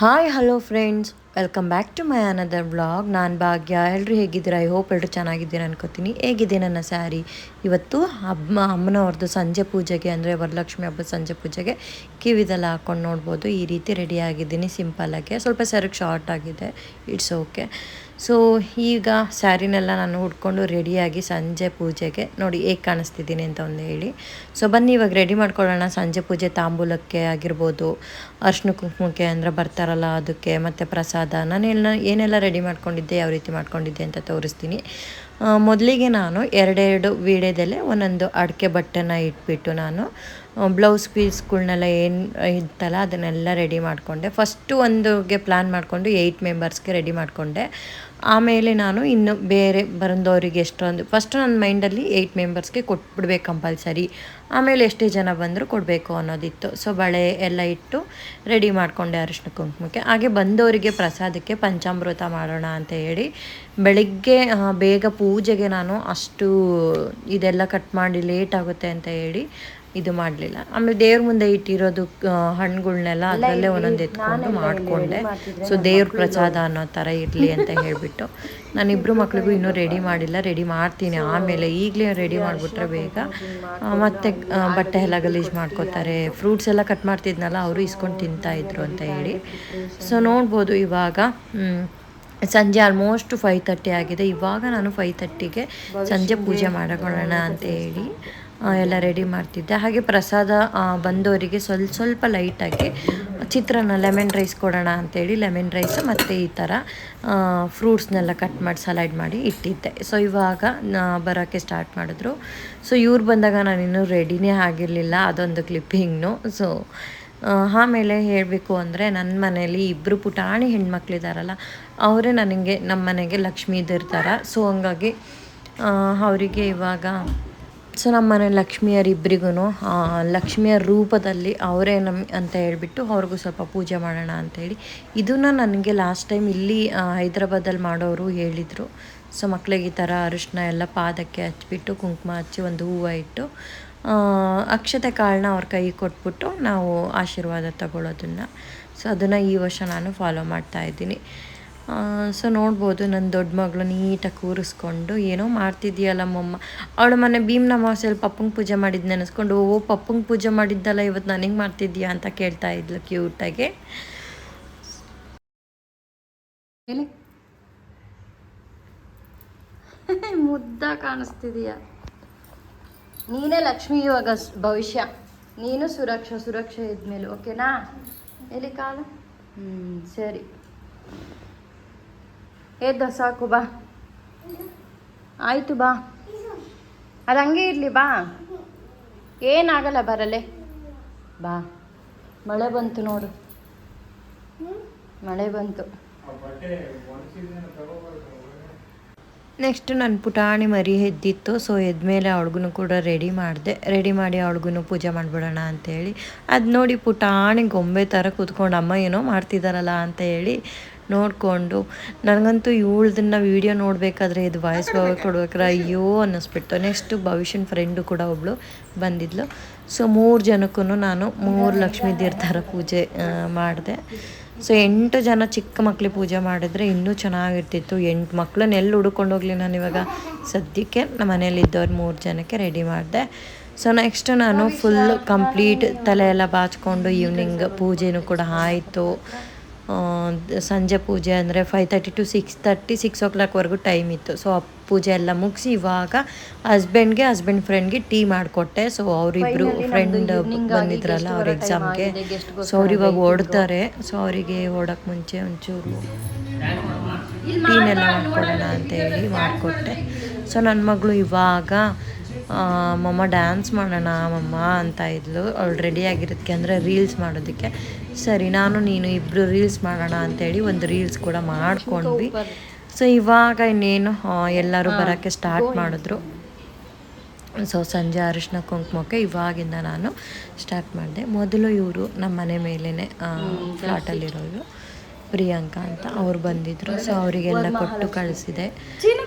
Hi hello friends welcome back to my another vlog ನಾನು ಭಾಗ್ಯ. ಎಲ್ಲರೂ ಹೇಗಿದ್ದೀರಾ? ಐ ಹೋಪ್ ಎಲ್ಲರೂ ಚೆನ್ನಾಗಿದ್ದೀರಾ ಅನ್ಕೋತೀನಿ. ಹೇಗಿದೆ ನನ್ನ ಸ್ಯಾರಿ ಇವತ್ತು ಅಮ್ಮ ಅಮ್ಮನವ್ರದ್ದು ಸಂಜೆ ಪೂಜೆಗೆ, ಅಂದರೆ ವರಲಕ್ಷ್ಮಿ ಹಬ್ಬದ ಸಂಜೆ ಪೂಜೆಗೆ ಕಿವಿದೆಲ್ಲ ಹಾಕ್ಕೊಂಡು ನೋಡ್ಬೋದು. ಈ ರೀತಿ ರೆಡಿ ಆಗಿದ್ದೀನಿ ಆಗಿ. ಸ್ವಲ್ಪ ಸೆರಗ್ ಶಾರ್ಟ್ ಆಗಿದೆ. ಇಟ್ಸ್ ಓಕೆ ಸೊ ಈಗ ಸ್ಯಾರಿನೆಲ್ಲ ನಾನು ಉಟ್ಕೊಂಡು ರೆಡಿಯಾಗಿ ಸಂಜೆ ಪೂಜೆಗೆ ನೋಡಿ ಹೇಗೆ ಕಾಣಿಸ್ತಿದ್ದೀನಿ ಅಂತ ಒಂದು ಹೇಳಿ. ಸೊ ಬನ್ನಿ, ಇವಾಗ ರೆಡಿ ಮಾಡ್ಕೊಳ್ಳೋಣ. ಸಂಜೆ ಪೂಜೆ ತಾಂಬೂಲಕ್ಕೆ ಆಗಿರ್ಬೋದು, ಅರ್ಶಿನ ಕುಂಕುಮಕ್ಕೆ ಅಂದರೆ ಬರ್ತಾರಲ್ಲ ಅದಕ್ಕೆ, ಮತ್ತು ಪ್ರಸಾದ. ನಾನೆಲ್ಲ ಏನೆಲ್ಲ ರೆಡಿ ಮಾಡ್ಕೊಂಡಿದ್ದೆ, ಯಾವ ರೀತಿ ಮಾಡ್ಕೊಂಡಿದ್ದೆ ಅಂತ ತೋರಿಸ್ತೀನಿ. ಮೊದಲಿಗೆ ನಾನು ಎರಡೆರಡು ವೀಳ್ಯದೆಲೆ ಒಂದೊಂದು ಅಡಿಕೆ ಬಟ್ಟೆನ ಇಟ್ಬಿಟ್ಟು ನಾನು ಬ್ಲೌಸ್ ಪೀಸ್ಗಳ್ನೆಲ್ಲ ಏನು ಇತ್ತಲ್ಲ, ಅದನ್ನೆಲ್ಲ ರೆಡಿ ಮಾಡಿಕೊಂಡೆ. ಫಸ್ಟು ಒಂದುಗೆ ಪ್ಲ್ಯಾನ್ ಮಾಡಿಕೊಂಡು ಏಯ್ಟ್ ಮೆಂಬರ್ಸ್ಗೆ ರೆಡಿ ಮಾಡಿಕೊಂಡೆ. ಆಮೇಲೆ ನಾನು ಇನ್ನು ಬೇರೆ ಬಂದವರಿಗೆ ಎಷ್ಟೊಂದು ಫಸ್ಟು ನನ್ನ ಮೈಂಡಲ್ಲಿ ಏಯ್ಟ್ ಮೆಂಬರ್ಸ್ಗೆ ಕೊಟ್ಬಿಡ್ಬೇಕು ಕಂಪಲ್ಸರಿ ಆಮೇಲೆ ಎಷ್ಟೇ ಜನ ಬಂದರೂ ಕೊಡಬೇಕು ಅನ್ನೋದಿತ್ತು. ಸೊ ಬಳೆ ಎಲ್ಲ ಇಟ್ಟು ರೆಡಿ ಮಾಡಿಕೊಂಡೆ ಅರಿಶಿನ ಕುಂಕುಮಕ್ಕೆ. ಹಾಗೆ ಬಂದವರಿಗೆ ಪ್ರಸಾದಕ್ಕೆ ಪಂಚಾಮೃತ ಮಾಡೋಣ ಅಂತ ಹೇಳಿ ಬೆಳಿಗ್ಗೆ ಬೇಗ ಪೂಜೆಗೆ ನಾನು ಅಷ್ಟು ಇದೆಲ್ಲ ಕಟ್ ಮಾಡಿ ಲೇಟ್ ಆಗುತ್ತೆ ಅಂತ ಹೇಳಿ ಇದು ಮಾಡಲಿಲ್ಲ. ಆಮೇಲೆ ದೇವ್ರ ಮುಂದೆ ಇಟ್ಟಿರೋದು ಹಣ್ಣುಗಳನ್ನೆಲ್ಲ ಅದರಲ್ಲೇ ಒಂದೊಂದು ಎತ್ಕೊಂಡು ಮಾಡಿಕೊಂಡೆ. ಸೊ ದೇವ್ರ ಪ್ರಸಾದ ಅನ್ನೋ ಥರ ಇರಲಿ ಅಂತ ಹೇಳಿಬಿಟ್ಟು ನಾನಿಬ್ಬರು ಮಕ್ಳಿಗೂ ಇನ್ನೂ ರೆಡಿ ಮಾಡಿಲ್ಲ. ರೆಡಿ ಮಾಡ್ತೀನಿ. ಆಮೇಲೆ ಈಗಲೇ ರೆಡಿ ಮಾಡಿಬಿಟ್ರೆ ಬೇಗ. ಮತ್ತೆ ಬಟ್ಟೆ ಎಲ್ಲ ಗಲೀಜು ಮಾಡ್ಕೋತಾರೆ ಫ್ರೂಟ್ಸ್ ಎಲ್ಲ ಕಟ್ ಮಾಡ್ತಿದ್ನಲ್ಲ ಅವರು ಇಸ್ಕೊಂಡು ತಿಂತಾ ಇದ್ರು ಅಂತ ಹೇಳಿ. ಸೊ ನೋಡ್ಬೋದು ಇವಾಗ ಸಂಜೆ ಆಲ್ಮೋಸ್ಟ್ ಫೈವ್ ತರ್ಟಿ ಆಗಿದೆ. ಇವಾಗ ನಾನು ಫೈವ್ ತರ್ಟಿಗೆ ಸಂಜೆ ಪೂಜೆ ಮಾಡ್ಕೊಳ್ಳೋಣ ಅಂತ ಹೇಳಿ. ಎಲ್ಲ ರೆಡಿ ಮಾಡ್ತಿದ್ದೆ. ಹಾಗೆ ಪ್ರಸಾದ ಬಂದವರಿಗೆ ಸ್ವಲ್ಪ ಸ್ವಲ್ಪ ಲೈಟಾಗಿ ಚಿತ್ರಾನ್ನ ಲೆಮನ್ ರೈಸ್ ಕೊಡೋಣ ಅಂತೇಳಿ ಲೆಮನ್ ರೈಸ್ ಮತ್ತು ಈ ಥರ ಫ್ರೂಟ್ಸ್ನೆಲ್ಲ ಕಟ್ ಮಾಡಿ ಸಲಾಡ್ ಮಾಡಿ ಇಟ್ಟಿದ್ದೆ. ಸೊ ಇವಾಗ ಬರೋಕ್ಕೆ ಸ್ಟಾರ್ಟ್ ಮಾಡಿದ್ರು. ಸೊ ಇವ್ರು ಬಂದಾಗ ನಾನಿನ್ನೂ ರೆಡಿನೇ ಆಗಿರಲಿಲ್ಲ, ಅದೊಂದು ಕ್ಲಿಪ್ಪಿಂಗ್ನು ಸೊ ಆಮೇಲೆ ಹೇಳಬೇಕು ಅಂದರೆ ನನ್ನ ಮನೇಲಿ ಇಬ್ಬರು ಪುಟಾಣಿ ಹೆಣ್ಮಕ್ಳಿದಾರಲ್ಲ, ಅವರೇ ನನಗೆ ನಮ್ಮ ಮನೆಗೆ ಲಕ್ಷ್ಮೀ ಸೊ ಹಂಗಾಗಿ ಅವರಿಗೆ ಇವಾಗ ಸೊ ನಮ್ಮ ಮನೆ ಲಕ್ಷ್ಮಿಯರಿಬ್ಬರಿಗೂ ಲಕ್ಷ್ಮಿಯ ರೂಪದಲ್ಲಿ ಅವರೇ ನಮ್ಮ ಅಂತ ಹೇಳಿಬಿಟ್ಟು ಅವ್ರಿಗೂ ಸ್ವಲ್ಪ ಪೂಜೆ ಮಾಡೋಣ ಅಂತೇಳಿ. ಇದನ್ನು ನನಗೆ ಲಾಸ್ಟ್ ಟೈಮ್ ಇಲ್ಲಿ ಹೈದ್ರಾಬಾದಲ್ಲಿ ಮಾಡೋರು ಹೇಳಿದರು. ಸೊ ಮಕ್ಕಳಿಗೆ ಈ ಥರ ಅರಿಶಿನ ಎಲ್ಲ ಪಾದಕ್ಕೆ ಹಚ್ಚಿಬಿಟ್ಟು ಕುಂಕುಮ ಹಚ್ಚಿ ಒಂದು ಹೂವು ಇಟ್ಟು ಅಕ್ಷತೆ ಕಾಳನ್ನ ಅವ್ರ ಕೈ ಕೊಟ್ಬಿಟ್ಟು ನಾವು ಆಶೀರ್ವಾದ ತಗೊಳ್ಳೋದನ್ನು ಸೊ ಅದನ್ನು ಈ ವರ್ಷ ನಾನು ಫಾಲೋ ಮಾಡ್ತಾ ಇದ್ದೀನಿ. ಸೊ ನೋಡ್ಬೋದು ನನ್ನ ದೊಡ್ಡ ಮಗಳು ನೀಟಾಗಿ ಕೂರಿಸ್ಕೊಂಡು ಏನೋ ಮಾಡ್ತಿದ್ದೀಯಲ್ಲ ಮಮ್ಮ. ಅವಳು ಮನೆ ಭೀಮ್ನ ಅಮಾವಾಸ್ಯಲ್ಲಿ ಪಪ್ಪಂಗೆ ಪೂಜೆ ಮಾಡಿದ್ದು ನೆನೆಸ್ಕೊಂಡು, ಓ ಪಪ್ಪಂಗೆ ಪೂಜೆ ಮಾಡಿದ್ದಲ್ಲ, ಇವತ್ತು ನನಗೆ ಮಾಡ್ತಿದ್ದೀಯಾ ಅಂತ ಕೇಳ್ತಾ ಇದ್ಲು ಕ್ಯೂಟಾಗಿ ಮುದ್ದ ಕಾಣಿಸ್ತಿದೀಯ? ನೀನೇ ಲಕ್ಷ್ಮಿ ಇವಾಗ ಭವಿಷ್ಯ. ನೀನು ಸುರಕ್ಷಾ, ಸುರಕ್ಷೆ ಇದ್ಮೇಲೆ ಓಕೆನಾ ಎಲ್ಲಿ ಕಾಲು. ಹ್ಞೂ ಸರಿ. ಎದ್ದ ಸಾಕು, ಬಾ. ಆಯಿತು, ಬಾ. ಅದು ಹಂಗೆ ಇರಲಿ, ಬಾ. ಏನಾಗಲ್ಲ ಬರಲೆ. ಬಾ. ಮಳೆ ಬಂತು ನೋಡು. ಮಳೆ ಬಂತು. ನೆಕ್ಸ್ಟ್ ನನ್ನ ಪುಟಾಣಿ ಮರಿ ಎದ್ದಿತ್ತು, ಸೊ ಎದ್ಮೇಲೆ ಅವಳಿಗೂ ಕೂಡ ರೆಡಿ ಮಾಡಿದೆ. ರೆಡಿ ಮಾಡಿ ಅವಳಿಗೂ ಪೂಜೆ ಮಾಡಿಬಿಡೋಣ ಅಂತೇಳಿ ಅದು ನೋಡಿ ಪುಟಾಣಿ ಗೊಂಬೆ ಥರ ಕೂತ್ಕೊಂಡು ಅಮ್ಮ ಏನೋ ಮಾಡ್ತಿದ್ದಾರಲ್ಲ ಅಂತ ಹೇಳಿ ನೋಡಿಕೊಂಡು. ನನಗಂತೂ ಇವಳ್ದನ್ನ ವೀಡಿಯೋ ನೋಡಬೇಕಾದ್ರೆ ಇದು ವಾಯ್ಸ್ ಓವರ್ ಕೊಡ್ಬೇಕಾದ್ರೆ ಅಯ್ಯೋ ಅನ್ನಿಸ್ಬಿಡ್ತು. ನೆಕ್ಸ್ಟು ಭವಿಷ್ಯನ ಫ್ರೆಂಡು ಕೂಡ ಒಬ್ಬಳು ಬಂದಿದ್ಲು. ಸೊ ಮೂರು ಜನಕ್ಕೂ ನಾನು ಮೂರು ಲಕ್ಷ್ಮೀ ದೇವ್ರ ಪೂಜೆ ಮಾಡಿದೆ. ಸೊ ಎಂಟು ಜನ ಚಿಕ್ಕ ಮಕ್ಕಳಿಗೆ ಪೂಜೆ ಮಾಡಿದ್ರೆ ಇನ್ನೂ ಚೆನ್ನಾಗಿರ್ತಿತ್ತು. ಎಂಟು ಮಕ್ಳನ್ನ ಎಲ್ಲಿ ಹುಡ್ಕೊಂಡು ಹೋಗ್ಲಿ ನಾನು ಇವಾಗ? ಸದ್ಯಕ್ಕೆ ನಮ್ಮ ಮನೇಲಿ ಇದ್ದವ್ರು ಮೂರು ಜನಕ್ಕೆ ರೆಡಿ ಮಾಡಿದೆ. ಸೊ ನೆಕ್ಸ್ಟ್ ನಾನು ಫುಲ್ ಕಂಪ್ಲೀಟ್ ತಲೆ ಎಲ್ಲ ಬಾಚ್ಕೊಂಡು ಈವ್ನಿಂಗ್ ಪೂಜೆನೂ ಕೂಡ ಆಯಿತು. ಸಂಜೆ ಪೂಜೆ ಅಂದರೆ five thirty to six thirty six ಓ ಕ್ಲಾಕ್ವರೆಗೂ ಟೈಮ್ ಇತ್ತು. ಸೊ ಆ ಪೂಜೆ ಎಲ್ಲ ಮುಗಿಸಿ ಇವಾಗ ಹಸ್ಬೆಂಡ್ಗೆ ಹಸ್ಬೆಂಡ್ ಫ್ರೆಂಡ್ಗೆ ಟೀ ಮಾಡಿಕೊಟ್ಟೆ. ಸೊ ಅವರಿಬ್ಬರು ಫ್ರೆಂಡ್ ಬಂದಿದ್ರಲ್ಲ ಅವ್ರ ಎಕ್ಸಾಮ್ಗೆ ಸೊ ಅವ್ರು ಇವಾಗ ಓಡ್ತಾರೆ. ಸೊ ಅವರಿಗೆ ಓಡೋಕ್ಕೆ ಮುಂಚೆ ಒಂಚೂರು ಟೀನೆಲ್ಲ ಮಾಡ್ಕೊಡೋಣ ಅಂತ ಹೇಳಿ ಮಾಡಿಕೊಟ್ಟೆ. ಸೊ ನನ್ನ ಮಗಳು ಇವಾಗ ಮಮ್ಮ ಡ್ಯಾನ್ಸ್ ಮಾಡೋಣ ಮಮ್ಮ ಅಂತ ಇದ್ಲು. ಅವಳು ರೆಡಿ ಆಗಿರೋದಕ್ಕೆ ಅಂದರೆ ರೀಲ್ಸ್ ಮಾಡೋದಕ್ಕೆ. ಸರಿ ನಾನು ನೀನು ಇಬ್ಬರು ರೀಲ್ಸ್ ಮಾಡೋಣ ಅಂತೇಳಿ ಒಂದು ರೀಲ್ಸ್ ಕೂಡ ಮಾಡ್ಕೊಂಡ್ವಿ. ಸೊ ಇವಾಗ ಇನ್ನೇನು ಎಲ್ಲರೂ ಬರೋಕ್ಕೆ ಸ್ಟಾರ್ಟ್ ಮಾಡಿದ್ರು. ಸೊ ಸಂಜೆ ಅರಿಶಿನ ಕುಂಕುಮಕ್ಕೆ ಇವಾಗಿಂದ ನಾನು ಸ್ಟಾರ್ಟ್ ಮಾಡಿದೆ. ಮೊದಲು ಇವರು ನಮ್ಮ ಮನೆ ಮೇಲೇ ಫ್ಲಾಟಲ್ಲಿರೋರು ಪ್ರಿಯಾಂಕಾ ಅಂತ ಅವ್ರು ಬಂದಿದ್ರು. ಸೊ ಅವರಿಗೆಲ್ಲ ಕೊಟ್ಟು ಕಳಿಸಿದೆ.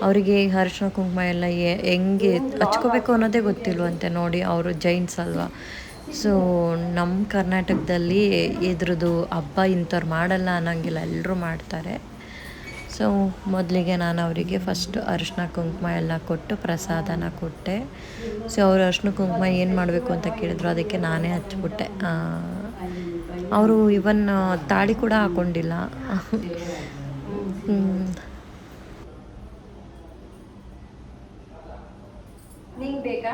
ಅವರಿಗೆ ಅರಿಶಿನ ಕುಂಕುಮ ಎಲ್ಲ ಹೆಂಗೆ ಹಚ್ಕೋಬೇಕು ಅನ್ನೋದೇ ಗೊತ್ತಿಲ್ವಂತೆ ನೋಡಿ ಅವರು ಜೈನ್ಸ್ ಅಲ್ವಾ? ಸೊ ನಮ್ಮ ಕರ್ನಾಟಕದಲ್ಲಿ ಇದ್ರದ್ದು ಹಬ್ಬ ಇಂಥವ್ರು ಮಾಡಲ್ಲ ಅನ್ನೋಂಗಿಲ್ಲ ಎಲ್ಲರೂ ಮಾಡ್ತಾರೆ. ಸೊ ಮೊದಲಿಗೆ ನಾನು ಅವರಿಗೆ ಫಸ್ಟ್ ಅರಿಶಿನ ಕುಂಕುಮ ಎಲ್ಲ ಕೊಟ್ಟು ಪ್ರಸಾದನ ಕೊಟ್ಟೆ. ಸೊ ಅವರು ಅರಿಶಿನ ಕುಂಕುಮ ಏನು ಮಾಡಬೇಕು ಅಂತ ಕೇಳಿದ್ರು, ಅದಕ್ಕೆ ನಾನೇ ಹಚ್ಬಿಟ್ಟೆ. ಅವರು ಇವನ್ ತಾಳಿ ಕೂಡ ಹಾಕೊಂಡಿಲ್ಲ. ಬೇಕಾ?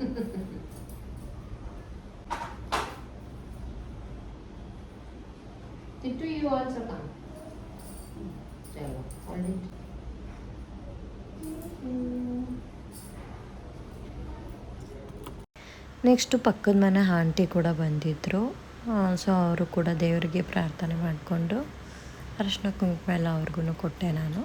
Titu, you also come. Chalo, hold it. Next ಪಕ್ಕದ ಮನೆ ಆಂಟಿ ಕೂಡ ಬಂದಿದ್ದರು ಸೊ ಅವರು ಕೂಡ ದೇವರಿಗೆ ಪ್ರಾರ್ಥನೆ ಮಾಡಿಕೊಂಡು ಅರಶಿನ ಕುಂಕುಮ ಎಲ್ಲ ಅವ್ರಿಗೂ ಕೊಟ್ಟೆ ನಾನು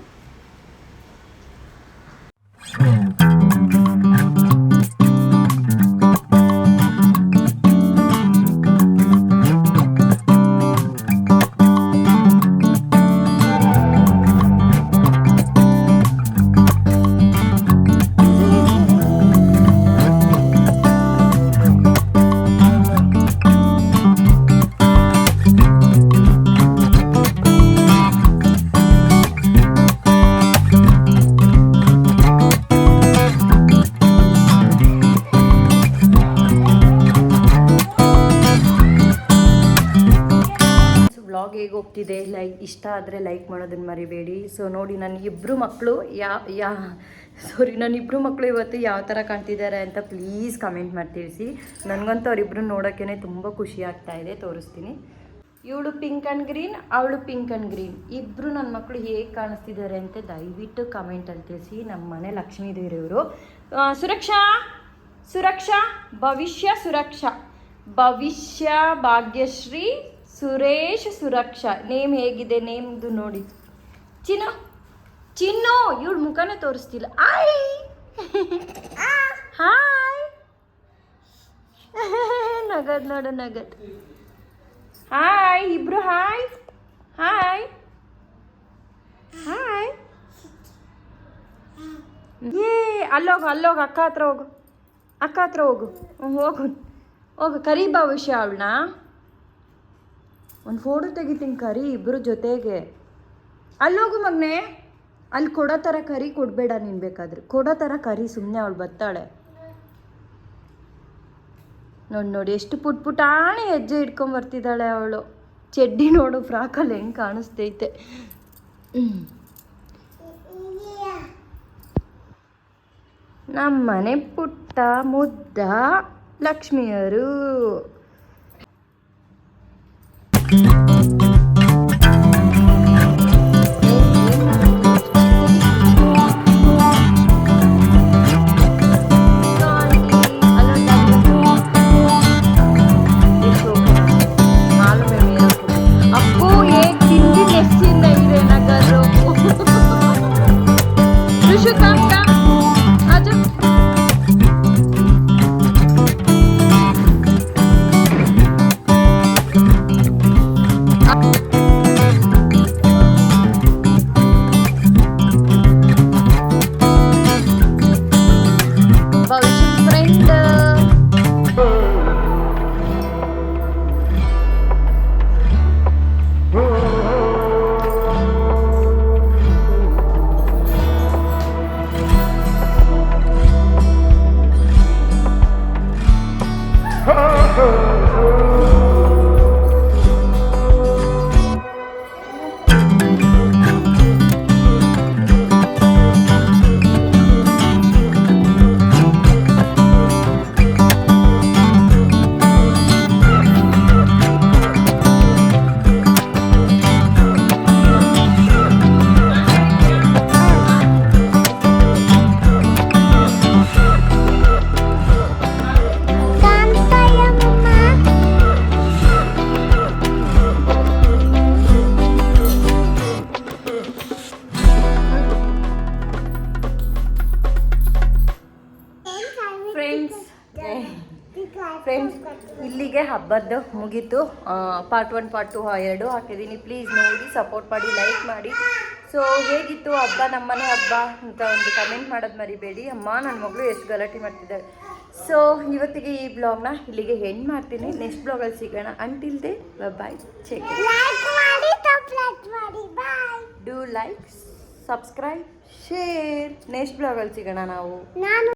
ಲೈಕ್ ಇಷ್ಟ ಆದರೆ ಲೈಕ್ ಮಾಡೋದನ್ನು ಮರಿಬೇಡಿ. ಸೊ ನೋಡಿ ನನ್ನ ಇಬ್ಬರು ಮಕ್ಕಳು ಯಾ ಯಾ ಸಾರಿ ನನ್ನ ಇಬ್ಬರು ಮಕ್ಕಳು ಇವತ್ತು ಯಾವ ಥರ ಕಾಣ್ತಿದ್ದಾರೆ ಅಂತ ಪ್ಲೀಸ್ ಕಮೆಂಟ್ ಮಾಡಿ ತಿಳಿಸಿ. ನನಗಂತೂ ಅವರಿಬ್ಬರು ನೋಡೋಕ್ಕೇ ತುಂಬ ಖುಷಿ ಆಗ್ತಾ ಇದೆ, ತೋರಿಸ್ತೀನಿ. ಇವಳು ಪಿಂಕ್ ಆ್ಯಂಡ್ ಗ್ರೀನ್ ಅವಳು ಪಿಂಕ್ ಆ್ಯಂಡ್ ಗ್ರೀನ್ ಇಬ್ಬರು ನನ್ನ ಮಕ್ಕಳು ಹೇಗೆ ಕಾಣಿಸ್ತಿದ್ದಾರೆ ಅಂತ ದಯವಿಟ್ಟು ಕಮೆಂಟಲ್ಲಿ ತಿಳಿಸಿ. ನಮ್ಮ ಮನೆ ಲಕ್ಷ್ಮೀ ದೇವರವರು ಸುರಕ್ಷಾ ಸುರಕ್ಷಾ, ಭವಿಷ್ಯ ಸುರಕ್ಷಾ. ಭವಿಷ್ಯ ಭಾಗ್ಯಶ್ರೀ ಸುರೇಶ್ ಸುರಕ್ಷಾ ನೇಮ್ ಹೇಗಿದೆ ನೇಮ್ದು ನೋಡಿ. ಚಿನ್ನು ಚಿನ್ನು ಇವಳು ಮುಖನೇ ತೋರಿಸ್ತಿಲ್ಲ. ಆಯ್! ಹಾಯ್ ನಗದ್ ನೋಡು ನಗದ್. ಹಾಯ್ ಇಬ್ರು ಹಾಯ್. ಹಾಯ್. ಹಾಯ್. ಏ ಅಲ್ಲೋಗು ಅಲ್ಲೋಗು ಅಕ್ಕ ಹತ್ರ ಹೋಗು. ಅಕ್ಕ ಹತ್ರ ಹೋಗು. ಹೋಗು. ಹೋಗು ಕರಿ ಭವಿಷ್ಯ ಅವಳನ್ನ. ಒಂದು ಫೋಟೋ ತೆಗಿತೀನಿ ಕರಿ ಇಬ್ಬರು ಜೊತೆಗೆ. ಅಲ್ಲೋಗು ಮಗ್ನೆ ಅಲ್ಲಿ ಕೊಡೋ ಥರ ಕರಿ ಕೊಡಬೇಡ ನೀನು ಬೇಕಾದ್ರೆ. ಕೊಡೋ ಥರ ಕರಿ ಸುಮ್ಮನೆ ಅವಳು ಬರ್ತಾಳೆ. ನೋಡಿ ನೋಡಿ ಎಷ್ಟು ಪುಟ್ ಪುಟಾಣಿ ಹೆಜ್ಜೆ ಇಟ್ಕೊಂಬರ್ತಿದ್ದಾಳೆ ಅವಳು. ಚಡ್ಡಿ ನೋಡು, ಫ್ರಾಕಲ್ಲಿ ಹೆಂಗೆ ಕಾಣಿಸ್ತೈತೆ. ನಮ್ಮನೆ ನಮ್ಮ ಮನೆ ಪುಟ್ಟ ಮುದ್ದ ಲಕ್ಷ್ಮಿಯರು. Bye. ಹಬ್ಬದ್ದು ಮುಗೀತು. ಪಾರ್ಟ್ ಒನ್ ಪಾರ್ಟ್ ಟು ಎರಡು ಹಾಕಿದ್ದೀನಿ. ಪ್ಲೀಸ್ ನೋಡಿ ಸಪೋರ್ಟ್ ಮಾಡಿ ಲೈಕ್ ಮಾಡಿ. ಸೊ ಹೇಗಿತ್ತು ಹಬ್ಬ ನಮ್ಮನೆ ಹಬ್ಬ ಅಂತ ಒಂದು ಕಮೆಂಟ್ ಮಾಡೋದು ಮರಿಬೇಡಿ. ಅಮ್ಮ ನನ್ನ ಮಗಳು ಎಷ್ಟು ಗಲಾಟೆ ಮಾಡ್ತಿದ್ದಾಳೆ ಸೊ ಇವತ್ತಿಗೆ ಈ ಬ್ಲಾಗ್ನ ಇಲ್ಲಿಗೆ ಎಂಡ್ ಮಾಡ್ತೀನಿ. ನೆಕ್ಸ್ಟ್ ಬ್ಲಾಗಲ್ಲಿ ಸಿಗೋಣ. Until then bye check do like subscribe share next ಬ್ಲಾಗಲ್ಲಿ ಸಿಗೋಣ ನಾವು.